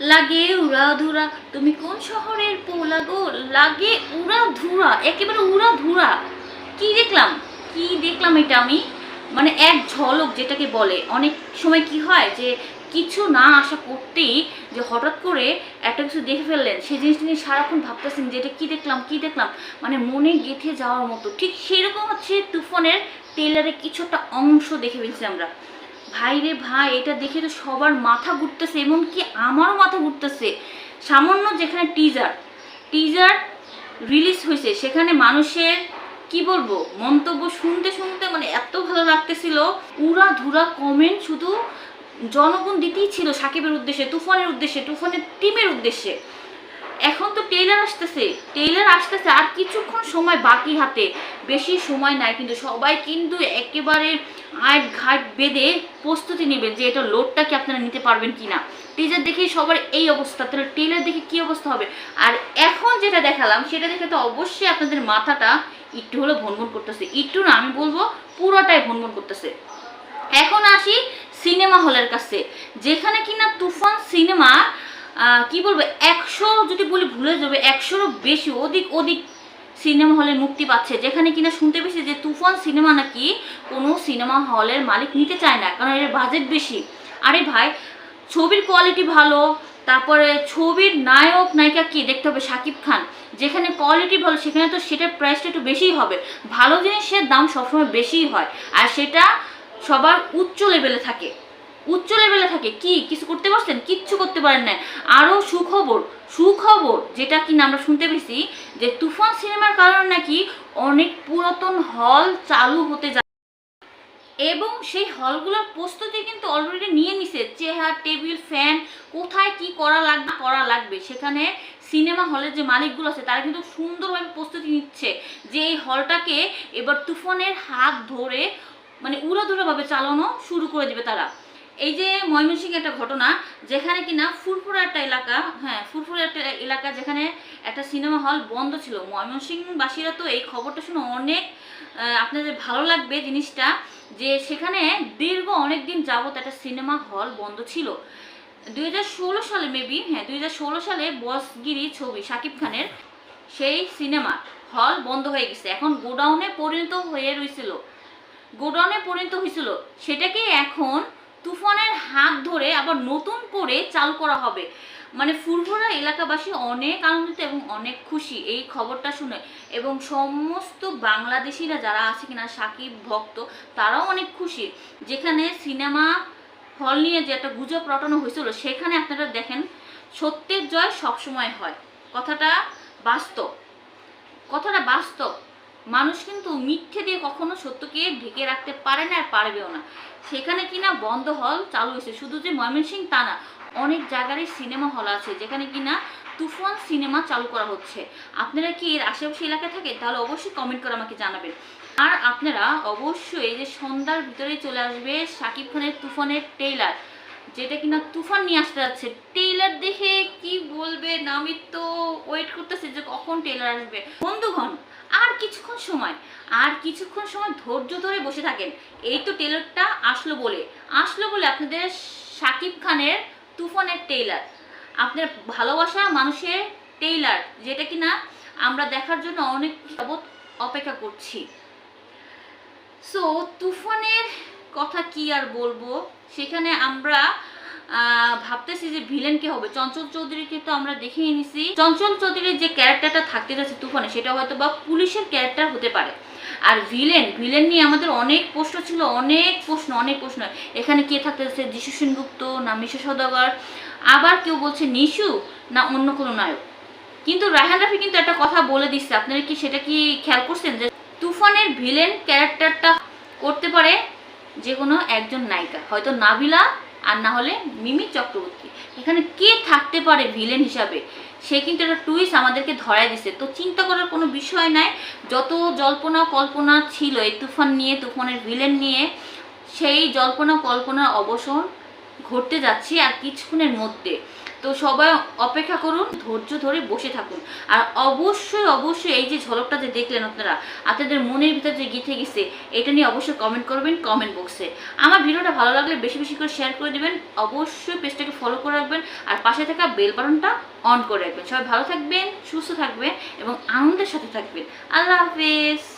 লাগে উড়া ধুরা তুমি কোন শহরের পোলা গো? লাগে উড়া ধুরা একেবারে উড়া ধুরা কি দেখলাম? কি দেখলাম এটা আমি? মানে এক ঝলক যেটাকে বলে। অনেক সময় কি হয় যে, কিছু না আশা করতেই যে হঠাৎ করে একটা কিছু দেখে ফেললেন, সেই জিনিসটা নিয়ে সারাক্ষণ ভাবতেছেন যে এটা কী দেখলাম কী দেখলাম? মানে মনে গেঁথে যাওয়ার মতো। ঠিক সেরকম হচ্ছে তুফানের টেলারের কিছু একটা অংশ দেখে ফেলছি আমরা। ভাই রে ভাই, এটা দেখে তো সবার মাথা ঘুরতেছে, এমনকি আমারও মাথা ঘুরতেছে। সামান্য যেখানে টিজার টিজার রিলিজ হয়েছে, সেখানে মানুষের, কি বলব, মন্তব্য শুনতে শুনতে মানে এত ভালো লাগতেছিল। উড়া ধুরা কমেন্ট শুধু জনগণ দিতেই ছিল সাকিবের উদ্দেশ্যে, তুফানের উদ্দেশ্যে, তুফানের টিমের উদ্দেশ্যে। এখন তো টেইলার আসতেছে টেইলার আসতেছে, আর কিছুক্ষণ সময় বাকি হাতে। বেশি সময় নাই, কিন্তু সবাই কিন্তু একেবারে আট ঘাট বেঁধে প্রস্তুতি নেবেন যে এটা লোডটা কি আপনারা নিতে পারবেন কি না টিজার দেখেই সবার এই অবস্থা, তাহলে টেইলার দেখে কি অবস্থা হবে? আর এখন যেটা দেখালাম, সেটা দেখে তো অবশ্যই আপনাদের মাথাটা একটু হলো ভনভন করতেছে। একটু না, আমি বলব পুরোটাই ভনভন করতেছে। এখন আসি সিনেমা হলের কাছে, যেখানে কিনা তুফান সিনেমা কি বলব, একশো যদি বলি ভুলে যাবে, একশোরও বেশি, অধিক অধিক সিনেমা হলে মুক্তি পাচ্ছে। যেখানে কিনা শুনতে পেয়েছি যে তুফান সিনেমা নাকি কোনো সিনেমা হলের মালিক নিতে চায় না, কারণ এর বাজেট বেশি। আরে ভাই, ছবির কোয়ালিটি ভালো, তারপরে ছবির নায়ক, নায়িকা কি দেখতে হবে? শাকিব খান। যেখানে কোয়ালিটি ভালো, সেখানে তো সেটার প্রাইসটা একটু বেশিই হবে। ভালো জিনিসের দাম সবসময় বেশিই হয়। আর সেটা সবার উচ্চ লেভেলে থাকে। উচ্চ লেভেলে থাকে। কি? কিছু করতে পারছেন? কিচ্ছু করতে পারেন না আরও সুখবর সুখবর যেটা কিনা আমরা শুনতে পেয়েছি যে তুফান সিনেমার কারণে নাকি অনেক পুরাতন হল চালু হতে যায় এবং সেই হলগুলোর প্রস্তুতি কিন্তু অলরেডি নিয়ে নিছে। চেহার, টেবিল, ফ্যান, কোথায় কি করা লাগবে করা লাগবে। সেখানে সিনেমা হলের যে মালিকগুলো আছে, তারা কিন্তু সুন্দরভাবে প্রস্তুতি নিচ্ছে যে এই হলটাকে এবার তুফানের হাত ধরে মানে উড়াধুরাভাবে চালানো শুরু করে দেবে তারা। এই যে ময়মনসিংহ একটা ঘটনা, যেখানে কিনা ফুরফুরা একটা এলাকা হ্যাঁ ফুরফুরা একটা এলাকা যেখানে একটা সিনেমা হল বন্ধ ছিল। ময়মনসিংহবাসীরা তো এই খবরটা শুনে অনেক আপনাদের ভালো লাগবে জিনিসটা, যে সেখানে দীর্ঘ অনেক দিন যাবত একটা সিনেমা হল বন্ধ ছিল। দু হাজার ষোলো সালে মেবি হ্যাঁ দুই হাজার ষোলো সালে বসগিরি ছবি শাকিব খানের সেই সিনেমা হল বন্ধ হয়ে গেছে। এখন গোডাউনে পরিণত হয়ে রয়েছিল গোডাউনে পরিণত হয়েছিল সেটাকে এখন হাত ধরে আবার নতুন করে চালু করা হবে। মানে ফুরফুরা এলাকাবাসী অনেক আনন্দিত এবং অনেক খুশি, এই খবরটা শুনে। এবং সমস্ত বাংলাদেশিরা যারা আছে কিনা, সাকিব, ভক্ত, তারাও অনেক খুশি। যেখানে সিনেমা হল নিয়ে যে একটা গুজব রটানো হয়েছিল, সেখানে আপনারা দেখেন, সত্যের জয় সবসময় হয়। কথাটা বাস্তব। কথাটা বাস্তব। মানুষ কিন্তু মিথ্যে দিয়ে কখনো সত্যকে ঢেকে রাখতে পারে না আর পারবেও না। সেখানে কিনা বন্ধ হল চালু হয়েছে। শুধু যে ময়মনসিং তা না, অনেক জায়গারই সিনেমা হল আছে যেখানে কিনা তুফান সিনেমা চালু করা হচ্ছে। আপনারা কি এর আশেপাশে এলাকায় থাকে তাহলে অবশ্যই কমেন্ট করে আমাকে জানাবেন। আর আপনারা অবশ্যই যে সন্ধ্যার ভিতরে চলে আসবে শাকিব খানের তুফানের টেইলার যেটা কিনা তুফান নিয়ে আসতে যাচ্ছে। টেইলার দেখে কি বলবেন আমি তো ওয়েট করতেছি যে কখন টেইলার আসবে। বন্ধুগণ, আর কিছুক্ষণ সময়, আর কিছুক্ষণ সময় ধৈর্য ধরে বসে থাকেন। এই তো টেইলারটা আসলো বলে আসলো বলে আপনাদের সাকিব খানের তুফানের টেইলার আপনার ভালোবাসা মানুষের টেইলার যেটা কি না আমরা দেখার জন্য অনেক অপেক্ষা করছি। সো তুফানের কথা কি আর বলব? সেখানে আমরা ভাবতেছি যে ভিলেন কে হবে? চঞ্চল চৌধুরীকে তো আমরা দেখেই নিছি। চঞ্চল চৌধুরীর যে ক্যারেক্টারটা থাকতে যাচ্ছে তুফানে, সেটা হয়তো বা পুলিশের ক্যারেক্টার হতে পারে। আর ভিলেন ভিলেন নিয়ে আমাদের অনেক প্রশ্ন ছিল, অনেক প্রশ্ন অনেক প্রশ্ন। এখানে কে থাকতে যাচ্ছে? যিশু সেনগুপ্ত না মিশু সদাগর আবার কেউ বলছে নিশু না অন্য কোনো নায়ক? কিন্তু রায়হান রাফি কিন্তু একটা কথা বলে দিচ্ছে। আপনারা কি সেটা কি খেয়াল করছেন যে তুফানের ভিলেন ক্যারেক্টারটা করতে পারে যে কোনো একজন নায়িকা? হয়তো নাবিলা আর না হলে মিমি চক্রবর্তী। এখানে কে থাকতে পারে ভিলেন হিসাবে? সে কিন্তু একটা টুইস আমাদেরকে ধরাই দিছে। তো চিন্তা করার কোনো বিষয় নাই। যত জল্পনা কল্পনা ছিল এই তুফান নিয়ে, তুফানের ভিলেন নিয়ে, সেই জল্পনা কল্পনার অবসর ঘটতে যাচ্ছে আর কিছুক্ষণের মধ্যে। তো সবাই অপেক্ষা করুন, ধৈর্য ধরে বসে থাকুন। আর অবশ্যই অবশ্যই এই যে ঝলকটা যে দেখলেন আপনারা, আপনাদের মনের ভিতরে যে গিথে গেছে, এটা নিয়ে অবশ্যই কমেন্ট করবেন কমেন্ট বক্সে আমার ভিডিওটা ভালো লাগলে বেশি বেশি করে শেয়ার করে দেবেন, অবশ্যই পেজটাকে ফলো করে রাখবেন, আর পাশে থাকা বেল বাটনটা অন করে রাখবেন। সবাই ভালো থাকবেন, সুস্থ থাকবেন, এবং আনন্দের সাথে থাকবেন। আল্লাহ হাফেজ।